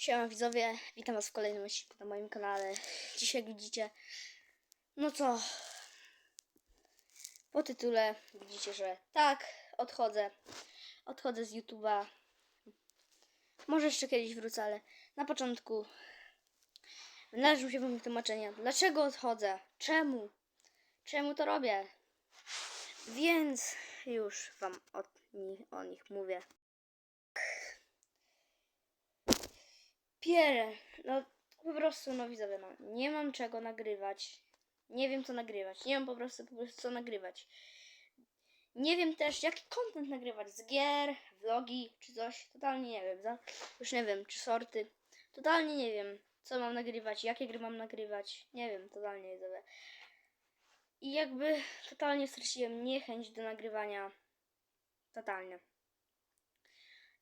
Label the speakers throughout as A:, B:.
A: Siema widzowie, witam was w kolejnym odcinku na moim kanale. Dzisiaj widzicie, no co, po tytule widzicie, że tak, odchodzę, odchodzę z YouTube'a. Może jeszcze kiedyś wrócę, ale na początku należą się wam wytłumaczenia, dlaczego odchodzę, czemu, czemu to robię. Więc już wam o, o nich mówię. Pierę, no po prostu, no widzowie, no nie mam czego nagrywać. Nie wiem co nagrywać. Nie mam po prostu, po prostu co nagrywać. Nie wiem też jaki content nagrywać. Z gier, vlogi czy coś. Totalnie nie wiem. Za, już nie wiem, czy sorty. Totalnie nie wiem, co mam nagrywać, jakie gry mam nagrywać. Nie wiem, totalnie widzowie. I jakby totalnie straciłem niechęć do nagrywania. Totalnie.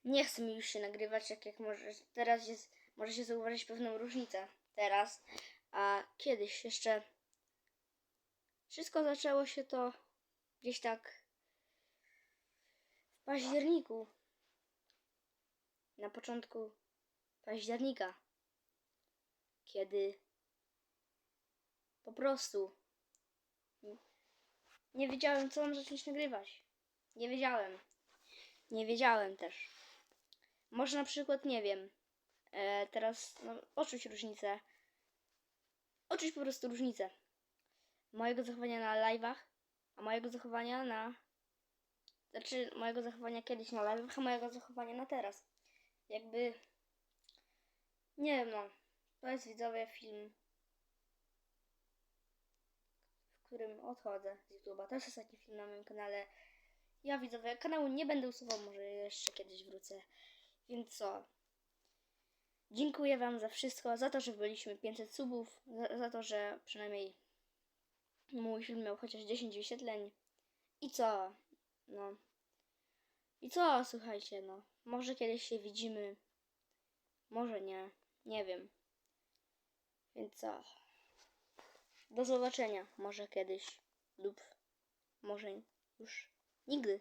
A: Nie chce mi już się nagrywać, jak, jak może, teraz jest, może się zauważyć pewną różnicę. Teraz, a kiedyś jeszcze wszystko zaczęło się to gdzieś tak w październiku. Na początku października. Kiedy po prostu nie wiedziałem, co mam zacząć nagrywać. Nie wiedziałem. Nie wiedziałem też. Może na przykład, nie wiem, e, teraz no, odczuć różnicę. Odczuć po prostu różnicę mojego zachowania na live'ach, a mojego zachowania na. Znaczy, mojego zachowania kiedyś na live'ach, a mojego zachowania na teraz. Jakby. Nie wiem, no. To jest widzowie film, w którym odchodzę z YouTube'a. To jest ostatni film na moim kanale. Ja widzowie kanału nie będę usuwał, może jeszcze kiedyś wrócę. Więc co? Dziękuję Wam za wszystko, za to, że byliśmy 500 subów, za, za to, że przynajmniej mój film miał chociaż 10 wyświetleń. I co? No. I co, słuchajcie, no. Może kiedyś się widzimy, może nie, nie wiem. Więc co? Do zobaczenia, może kiedyś, lub może już nigdy.